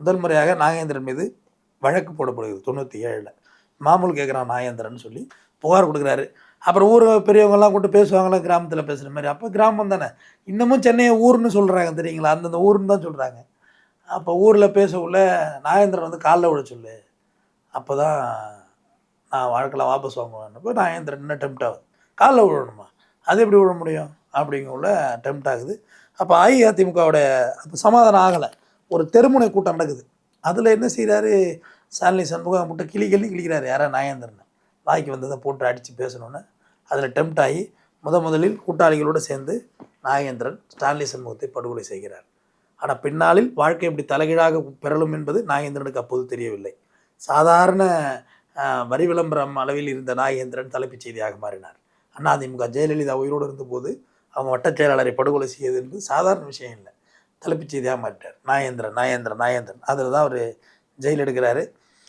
முதல் முறையாக நாகேந்திரன் மீது வழக்கு போடப்படுகிறது தொண்ணூற்றி ஏழில். மாமூல் கேட்குறான் நாகேந்திரன் சொல்லி புகார் கொடுக்குறாரு. அப்புறம் ஊர் பெரியவங்கெல்லாம் கூட்டு பேசுவாங்களா கிராமத்தில் பேசுகிற மாதிரி. அப்போ கிராமம் தானே. இன்னமும் சென்னையை ஊர்னு சொல்கிறாங்க தெரியுங்களா? அந்தந்த ஊர்னு தான் சொல்கிறாங்க அப்போ ஊரில் பேசக்குள்ள நாகேந்திரன் வந்து காலில் விட சொல்லு. அப்போ தான் நான் வழக்கெல்லாம் வாபஸ் வாங்குவேன் நாகேந்திரன் இன்னும் டெம்ட் ஆகுது. காலில் விழணுமா? அது எப்படி விழ முடியும்? அப்படிங்கக்குள்ள டெம்ட் ஆகுது. அப்போ அஇஅதிமுகவோட அப்போ சமாதானம் ஆகலை. ஒரு தெருமுனை கூட்டம் நடக்குது. அதில் என்ன செய்கிறாரு சாலினி சண்முகம் முட்டை கிளி கிளி கிளிக்கிறாரு யாரா? நாகேந்திரன். வாய்க்கு வந்ததை போட்டு அடித்து பேசணுன்னு அதில் டெம்ட் ஆகி முத முதலில் கூட்டாளிகளோடு சேர்ந்து நாகேந்திரன் ஸ்டான்லி சண்முகத்தை படுகொலை செய்கிறார். ஆனால் பின்னாளில் வாழ்க்கை எப்படி தலைகீழாக பெறலும் என்பது நாகேந்திரனுக்கு அப்போது தெரியவில்லை. சாதாரண வரி விளம்பரம் அளவில் இருந்த நாகேந்திரன் தலைப்புச் செய்தியாக மாறினார். அண்ணாதிமுக ஜெயலலிதா உயிரோடு இருந்தபோது அவங்க வட்டச் செயலாளரை படுகொலை செய்யது என்பது சாதாரண விஷயம் இல்லை. தலைப்புச் செய்தியாக மாட்டார் நாயேந்திரன் நாயேந்திரன் நாயேந்திரன் அதில் தான் அவர் ஜெயில் எடுக்கிறாரு.